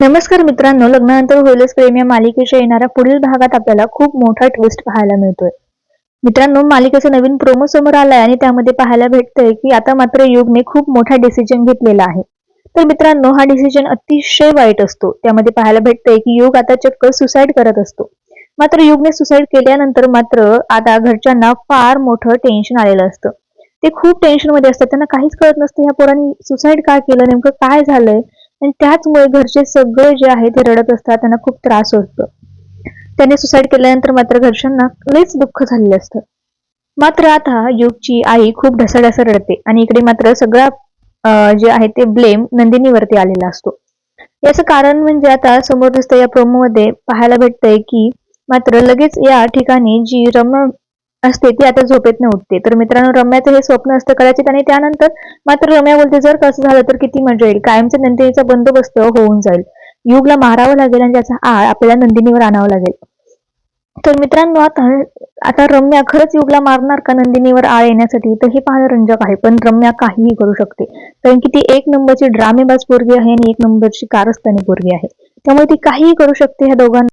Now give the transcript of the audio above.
नमस्कार मित्रांनो लग्नानंतर होईलच प्रेम या मालिकेच्या येणाऱ्या पुढील भागात आपल्याला खूप मोठा ट्विस्ट पाहायला मिळतोय. मित्रांनो मालिकेचा नवीन प्रोमो समोर आलाय आणि त्यामध्ये पाहायला भेटतंय की आता मात्र युगने खूप मोठा डिसिजन घेतलेला आहे. तर मित्रांनो हा डिसिजन अतिशय वाईट असतो. त्यामध्ये पाहायला भेटतंय की युग आता चक्क सुसाईड करत असतो. मात्र युगने सुसाईड केल्यानंतर मात्र आता घरच्यांना फार मोठं टेन्शन आलेलं असतं. ते खूप टेन्शनमध्ये असतात. त्यांना काहीच कळत नसतं ह्या पोरांनी सुसाईड का केलं? नेमकं काय झालंय? आणि त्याचमुळे घरचे सगळे जे आहे ते रडत असतात त्यांना खूप त्रास होतो. त्याने सुसाईड केल्यानंतर मात्र घरच्यांना लईच दुःख झालेलं असतं. मात्र आता युगची आई खूप ढसाढसा रडते आणि इकडे मात्र सगळा जे आहे ते ब्लेम नंदिनीवरती आलेला असतो. याचं कारण म्हणजे आता समोर दिसतं या प्रोमो मध्ये पाहायला भेटतंय की मात्र लगेच या ठिकाणी जी रम असते ती आता झोपेत न उठते तर मित्रांनो रम्याचं हे स्वप्न असतं कदाचित आणि त्यानंतर मात्र रम्या बोलते जर कसं झालं तर किती मजा येईल? कायमचा नंदिनीचा बंदोबस्त होऊन जाईल. युगला मारावं लागेल आणि त्याचा आळ आपल्याला नंदिनीवर आणावं लागेल. तर मित्रांनो आता आता रम्या खरंच युगला मारणार का नंदिनीवर आळ येण्यासाठी? तर हे पाहणं रंजक आहे पण रम्या काहीही करू शकते. कारण की ती एक नंबरची ड्रामेबाज पोरगी आहे आणि एक नंबरची कारस्थानी पोरगी आहे. त्यामुळे ती काहीही करू शकते ह्या दोघांना